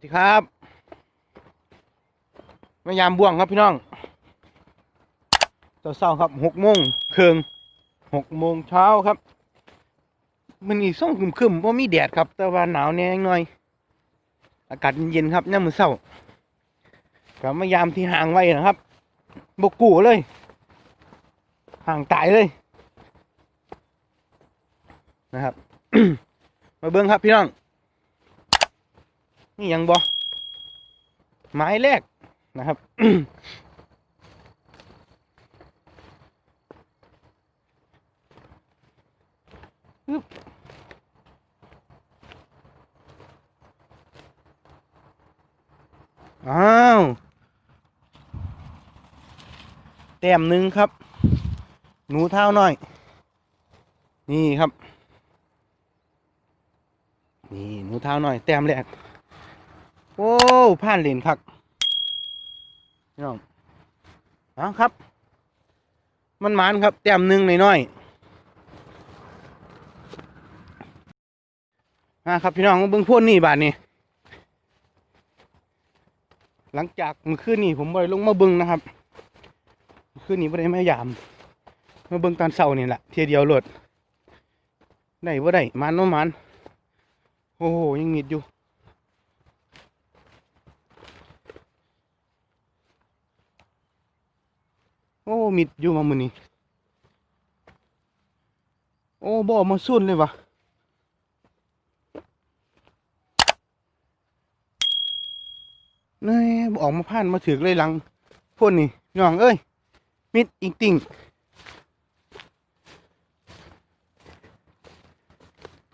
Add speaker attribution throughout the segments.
Speaker 1: สวัสดีครับมายามบ่วงครับพี่น้องเช้าๆครับหกโมงเคืองหกโมงเช้าครับ มันอีส่งครึมๆว่ามีแดดครับ แต่ว่าหนาวแน่หน่อย อากาศเย็นๆครับย่ามมือเช้ากับมายามที่ห่างไว้นะครับบกกูเลย ห่างตายเลย นะครับ มาเบิ้งครับพี่น้อง นี่ยังบอไม้แรกนะครับอ้าว แต้มหนึ่งครับ หนูเท้าน้อย นี่ครับ นี่หนูเท้าน้อย แต้มแรก โอ้ผ่านเลนคักพี่น้องเอาครับ มันหมานครับ แต้มหนึ่งน้อยๆมาครับพี่น้องมาเบิ้งพ่นนี่บาทนี่หลังจากมื่อคืนนี่ผมไปลงมาเบิ้งนะครับเมื่อคืนนี่ไม่ได้มายามมาเบิ้งตอนเช้านี่แหละเทียเดียวโหลดได้บ่าได้มันโนมันโอ้โหยังมิดอยู่ มิดอยู่มามือนี้โอ้บ่มาสุ่นเลยวะนี่ออกมาผ่านมาถือเลยหลังพ่นนี่น้องเอ้ย มิดอิงติ่ง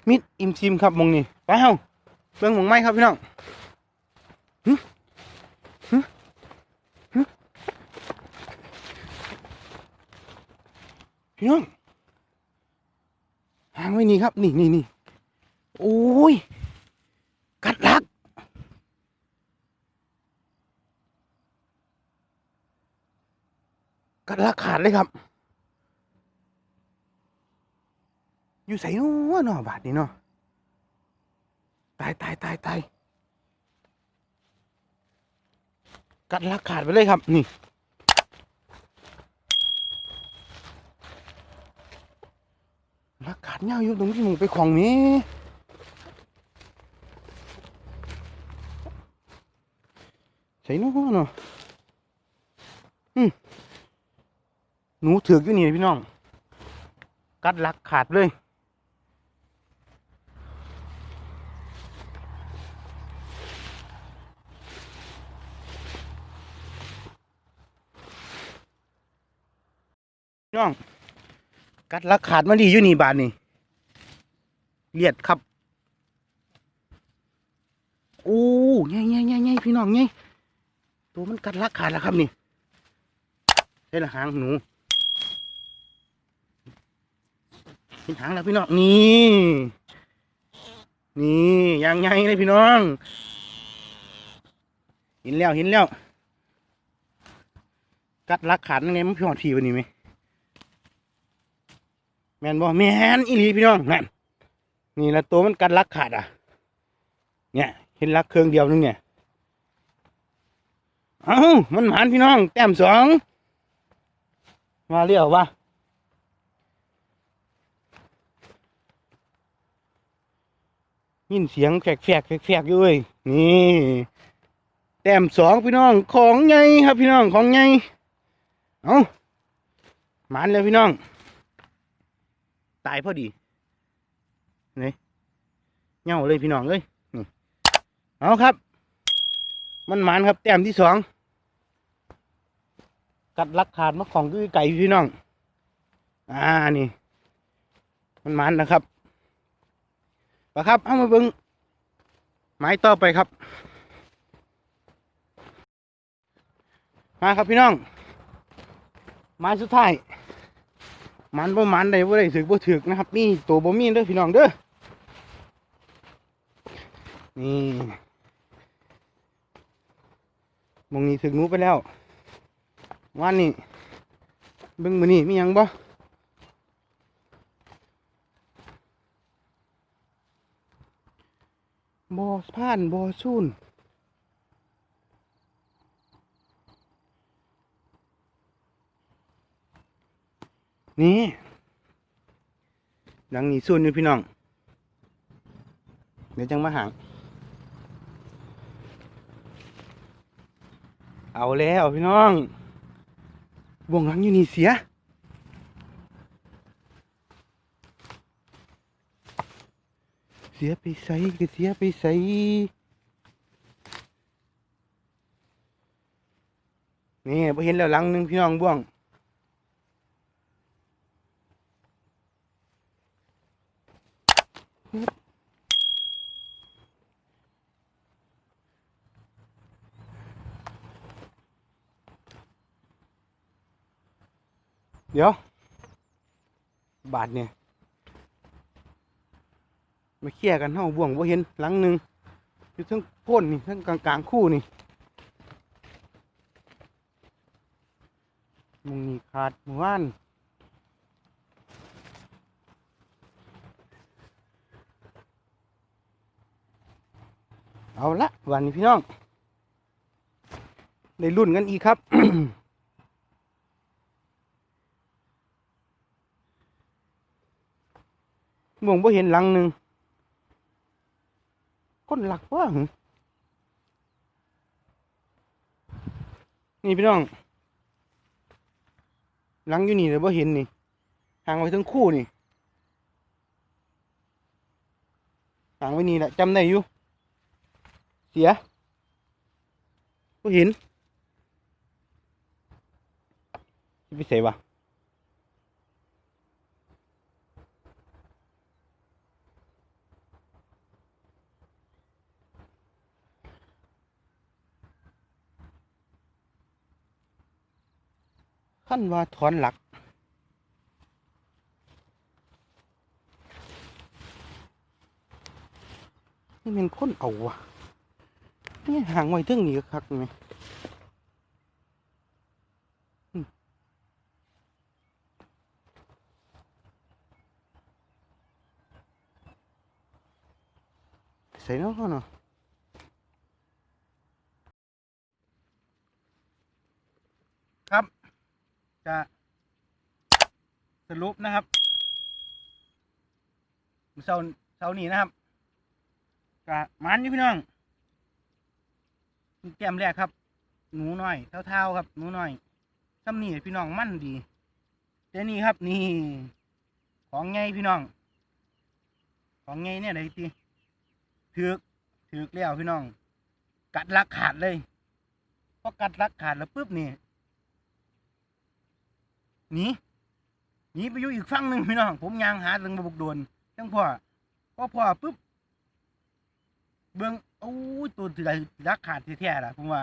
Speaker 1: มิดอิมซิมครับมองนี่ไปเฮาเบิ่งมองไม้ครับพี่น้องหึหึหึ พี่น้องหางไว้นี่ครับ นี่นี่นี่โอ้ย กัดลัก กัดลักขาดเลยครับ อยู่ใส่น้อเนาะบาทนี้เนาะตายตายตายตายกัดลักขาดไปเลยครับ นี่ ลักขาด เงาอยู่ตรงที่มึงไปของนี้ใส่น้อเนาะอืมหนูถือกอยู่นี่พี่น้อง กัดลักขาดเลยพี่น้อง กัดลักขาดมาดีอยู่นี่บาทนี่ เลียดครับ โอ้ยไงไงไงพี่น้องไงตัวมันกัดลักขาดแล้วครับนี่ใช่ละหางหนูเห็นหางแล้วพี่น้องนี่นี่ยังไงเลยพี่น้อง เห็นแล้วเห็นแล้ว กัดลักขาดนั่นไงมันพี่หอดผีวันนี้ไหมแมนบ่แมนอีหลีพี่น้องนั่น นี่ละตัวมันกัดลักขาดอะ เนี่ยเห็นลักเครื่องเดียวนึงเนี่ยเอ้ามันหมานพี่น้อง แต้มสองมาเรียวว่ายินเสียงแฝกแฝกแฝกแฝกอยู่เว้ยนี่แต้มสองพี่น้องของไงครับพี่น้องของไงเอ้าหมานเลยพี่น้อง ตายพอดี นี่เงาเลยพี่น้องเอ้ยเอาครับ มันหมานครับ แต้มที่สองกัดลักขาดมาของคือไก่พี่น้อง อ่านี่ มันหมานนะครับปะครับ เอามาเบิ้งไม้ต่อไปครับ มาครับพี่น้องไม้สุดท้ายมันบ่มันได้บ่ได้ถึกบ่ถึกนะครับนี่ตัวบ่มีเด้อพี่น้องเด้อ นี่มองนี้ถึงนู้ไปแล้ววันนี้เบิ้งมือนี่มียังบ่บอผ่านบอสูนนี่ดังนี้สูนนี่พี่น้อง เดี๋ยวจังมาหาง เอาแล้วพี่น้องบ่วงหลังอยู่นี่เสีย เสียไปใส่ก็เสียไปใส่นี่พอเห็นแล้วหลังหนึ่งพี่น้องบ่วง เดี๋ยว บาทเนี่ยมาเคลียกันเฮาบ่วงบ่เห็นหลังหนึ่งอยู่ทั้งพ่นนี่ทั้งกลางกลางๆคู่นี่มึงนี่ขาดหมู่บ้านเอาละวันนี้พี่น้อง ได้รุ่นกันอีกครับ มองบ่เห็นหลังหนึ่งคนหลักว่านี่พี่น้อง หลังอยู่นี่เลยบ่เห็นนี่ห่างไว้ทั้งคู่นี่ห่างไว้นี่แหละจำได้อยู่ เสียบ่เห็นสิไปใส่วะ ขั้นว่าถอนหลัก นี่เป็นคนเอาวะนี่ห่างไว้เท่งนี้ก็คักไหมอืมใส่เนาะเนาะครับ จะสรุปนะครับเสาเสานี้นะครับกะมันอยู่พี่น้องแก้มแรกครับ หนูน้อยเท่าๆครับ หนูน้อยซ้ำนี่พี่น้องมั่นดีแต่นี่ครับนี่ ของไงพี่น้อง ของไงเนี่ยไหนตีถือกถือกแล้วพี่น้อง กัดลักขาดเลยพอกัดลักขาดแล้วปุ๊บนี่ หนีหนีไปอยู่อีกฝั่งหนึ่งพี่น้องผมยางหาเรื่องบบุกโดนจังพ่อพอพ่อปุ๊บเบื้องโอ้ยตัวถือรักขาดแท้ๆล่ะผมว่า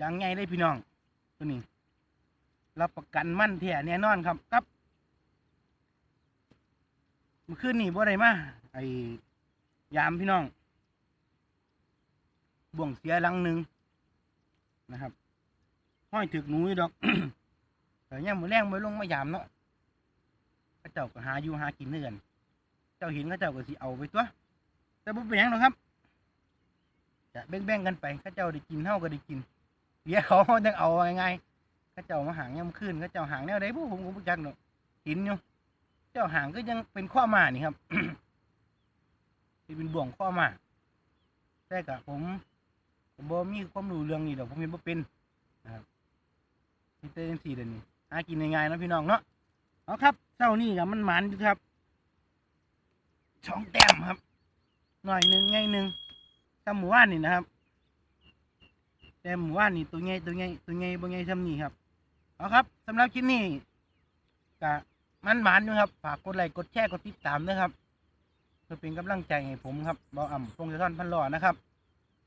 Speaker 1: ยางไงเลยพี่น้อง ตัวนี้ รับประกันมั่นแท้แน่นอนครับครับเมื่อคืนนี้บ่ได้มาไอ้ยามพี่น้อง บ่วงเสียลังหนึ่งนะครับ ห้อยถึกหนูอยู่ดอก แต่เนี่ยมือแรงมือลงมายามเนาะเขาเจ้าก็หาอยู่หากินด้วยกันเจ้าเห็นเขาเจ้าก็สิเอาไปตัวแต่บ่เป็นยังหรอกครับจะแบ่งๆกันไปเข้าเจ้าได้กินเท่าก็ได้กินเดี๋ยวเขาจังเอาง่ายๆเข้าเจ้ามาหางย่ำขึ้นเข้าเจ้าหางแนวใดผู้ผมก็บ่จักเนาะเห็นอยู่เจ้าหางก็ยังเป็นข้อมานี่ครับเป็นบ่วงข้อมาแต่กะผมผมบ่มีความรู้เรื่องนี้ดอกผมเห็นบ่เป็นนะครับมีเต้นสี่เดือนนี้ากินง่ายๆนะพี่น้องเนาะเอาครับเช้านี้ครับมันหมันอยู่ครับช่องแต้มครับ หน่อยหนึ่งไงหนึ่งทำหมู่บ้านนี่นะครับ แต่หมู่บ้านนี่ตัวใหญ่ตัวใหญ่ตัวใหญ่บ่ใหญ่ทำนี่ครับเอาครับสำหรับคลิปนี้กะมันหมันอยู่ครับฝากกดไลค์กดแชร์กดติดตามด้วยครับเพื่อเป็นกำลังใจให้ผมครับเบาอ่ำพงศธรพันหล่อนะครับ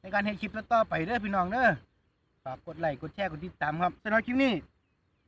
Speaker 1: ในการเห็นคลิปต่อไปเด้อพี่น้องเด้อฝากกดไลค์กดแชร์กดติดตามครับสำหรับคลิปนี้